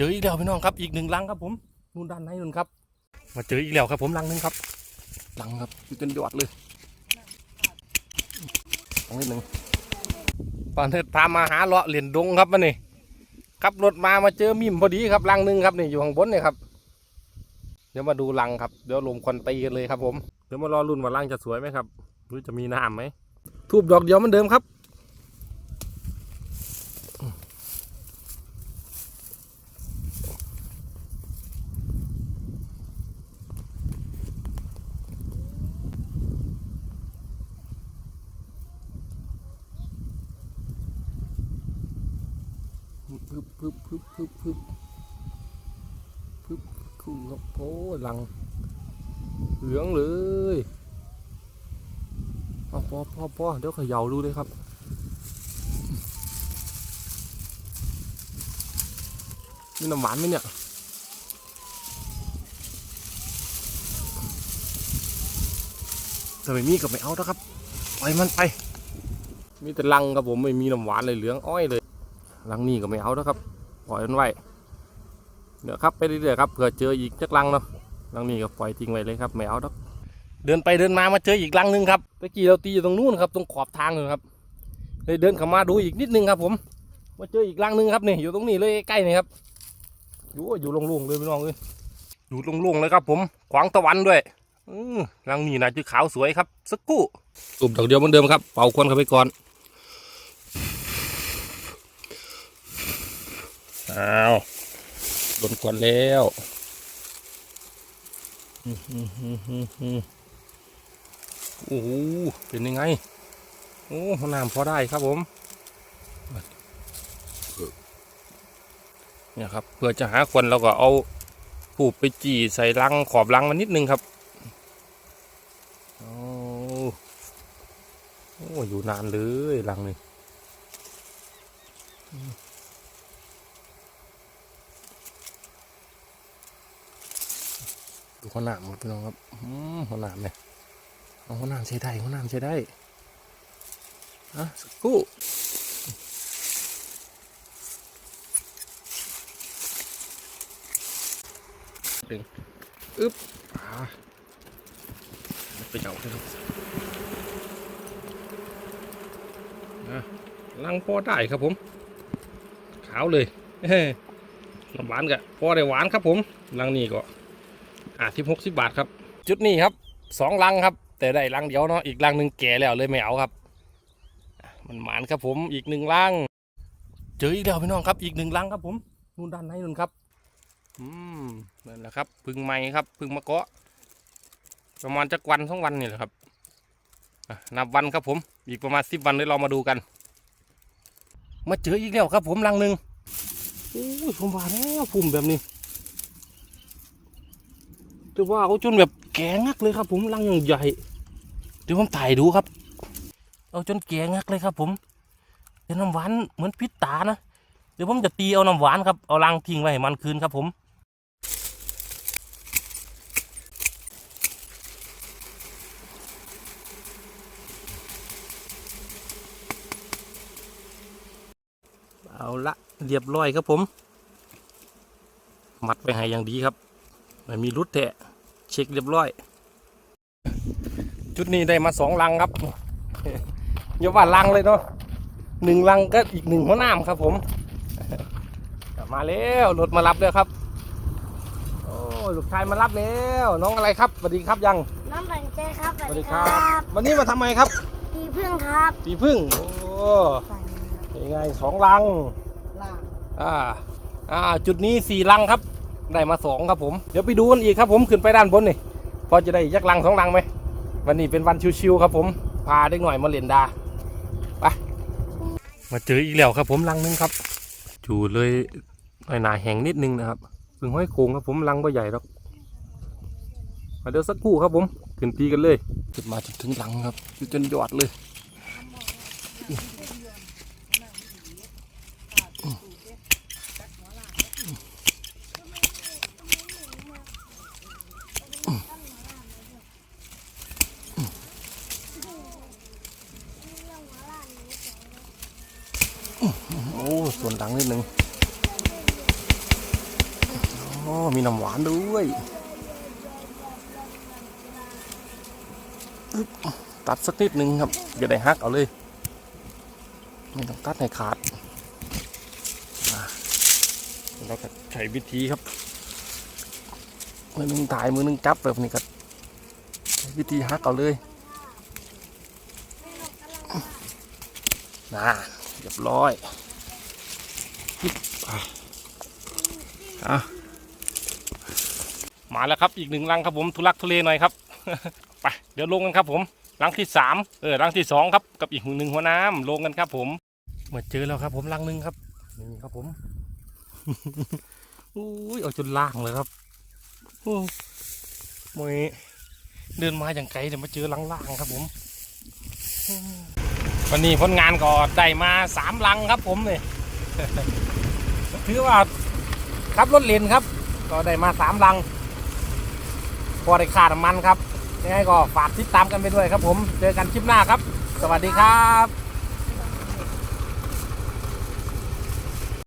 เจออีกแล้วพี่น้องครับ อีกหนึ่งลังครับผมนู่นด้านในนู่นครับ มาเจออีกแล้วครับ ผมลังหนึงครับลังครับอยู่จนยอดเลยลังนิดหนึ่งตอนนี้พามาหาเลาะเหรียญดงครับมันนี่ขับรถมามาเจอมิมพอดีครับลังหนึ่งครับนี่อยู่ข้างบนเนี่ยครับ เดี๋ยวมาดูลังครับเดี๋ยวลมควันตีกันเลยครับผมเดี๋ยวมารอรุ่นว่าลังจะสวยไหมครับหรือจะมีน้ำไหมทูบดอกเดียวเหมือนเดิมครับ พึบพึบพึบพึบพึบพึบคู่ครับโอ้หลัง เหลืองเลยเอาพอพอพอเดี๋ยวเขย่าดูเลยครับมีน้ำหวานไหมเนี่ยถ้าไม่มีก็ไม่เอาแล้วครับปล่อยมันไป มีแต่ลังครับผมไม่มีน้ำหวานเลยเหลืองอ้อยเลย ลังนี่ก็ไม่เอาแล้วครับปล่อยมันไว้เดี๋ยวครับไปเรื่อยๆครับเผื่อเจออีกจักลังเนาะลังนี่ก็ปล่อยทิ้งไว้เลยครับไม่เอาแล้วเดินไปเดินมามาเจออีกลังหนึ่งครับตะกี้เราตีอยู่ตรงนู้นครับตรงขอบทางเลยครับเลยเดินเข้ามาดูอีกนิดนึงครับ ผม มาเจออีกลังหนึ่งครับนี่อยู่ตรงนี้เลยใกล้นี่ครับอยู่อยู่โล่งๆเลยพี่น้องเลยอยู่โล่งๆเลยครับ ผมขวางตะวันด้วยอืลังนี่น่าจะขาวสวยครับสักครู่ตุ่มดอกเดียวเหมือนเดิมครับเป่าควันเข้าไปก่อน อ้าวโดนควันแล้วอือหือหือหือหือโอ้โหเป็นยังไง โอ้น้ำพอได้ครับผมเนี่ยครับเพื่อจะหาควันเราก็เอาผูบไปจี่ใส่ลังขอบลังมันนิดนึงครับโอ้โอ้อยู่นานเลยลังนี่ หัวหนามครับพี่น้องครับอืมหัวหนามเนี่ยเอาหัวหนามใช้ได้หัวหนามใช้ได้อะสักครู่ดึงอึ๊บอ่าไปเจ้าเลยครับอะลังพอได้ครับผม ขาวเลยเฮ้ยน้ำหวานกะพอได้หวานครับผมลังนี้ก็ อ่าที่หกสิบบาทครับ จุดนี้ครับสองลังครับ แต่ได้ลังเดียวเนาะอีกลังหนึ่งแก่แล้วเลยไม่เอาครับ มันหมานครับผมอีกหนึ่งลังเจออีกแล้วพี่น้องครับ อีกหนึ่งลังครับผมนู่นด้านในนู่นครับอืมนั่นแหละครับพึ่งไม้ครับพึ่งมะเกาะประมาณจักวันสองวันนี่แหละครับนับวันครับผม อีกประมาณสิบวันเลยเรามาดูกัน มาเจออีกแล้วครับผมลังหนึ่งโอ้ยผมว่าแล้วพุ่มแบบนี้ แต่ว่าเขาจนแบบแกงักเลยครับ ผมรังอย่างใหญ่ เดี๋ยวผมถ่ายดูครับ เอาจนแกงักเลยครับ ผมเป็นน้ำหวานเหมือนพิษตานะเดี๋ยวผมจะตีเอาน้ำหวานครับเอารังทิ้งไว้ให้มันคืนครับ ผมเอาละเรียบร้อยครับผม มัดไปให้อย่างดีครับ ไม่มีรุดแทะเช็คเรียบร้อยจุดนี้ได้มาสองลังครับอย่าว่าลังเลยเนาะหนึ่งลังก็อีกหนึ่งหัวหน้ามครับ ผม มาแล้วรถมารับแล้วครับ โอ้ลูกชายมารับแล้ว น้องอะไรครับสวัสดีครับยังน้องบันเจครับสวัสดีครับ วันนี้มาทำไมครับพี่พึ่งครับปีพึ่งโอ้ยังไงสองลังล่างอ่าอ่า จุดนี้สี่ลังครับ ได้มาสองครับผม เดี๋ยวไปดูกันอีกครับผมขึ้นไปด้านบนนี่พอจะได้ยักลังสองลังไหมวันนี้เป็นวันชิวๆครับผมพาเด็กหน่อยมาเล่นดาไปมาเจออีกแล้วครับผมลังหนึงครับจูเลยหน่อยหนาแห้งนิดนึงนะครับพึ่งห้อยโค้งครับผมลังก็ใหญ่หรอกมาเดี๋ยวสักครู่ครับผมขึ้นตีกันเลยขึ้นมาถึงลังครับจนยอดเลย โอ้ ส่วนหลังนิดนึงอ๋อมีน้ำหวานด้วยตัดสักนิดนึงครับอย่าได้หักเอาเลย ไม่ต้องตัดให้ขาดเราก็ใช้วิธีครับมือหนึงถ่ายมือหนึงจับแบบนี้ก็วิธีหักเอาเลยน่าเรียบร้อย มาแล้วครับอีกหนึ่งรังครับผมทุลักทุเลหน่อยครับ ไปเดี๋ยวลงกันครับผมรังที่สามเออรังที่สองครับกับอีกหนึ่งหัวน้ำลงกันครับผมมาเจอแล้วครับผมรังหนึ่งครับนี่ครับผมอุ้ยเอาจนล่างเลยครับโอ้มยเดินมาอย่างไกลเดี๋ยวมาเจอลังๆครับผม วันนี้ผลงานก็ได้มาสามลังครับผมเนี่ย ถือว่าขับรถเลนครับ ก็ได้มาสามลัง พอได้ค่าน้ำมันครับยังไงก็ฝากติดตามกันไปด้วยครับผม เจอกันคลิปหน้าครับ สวัสดีครับ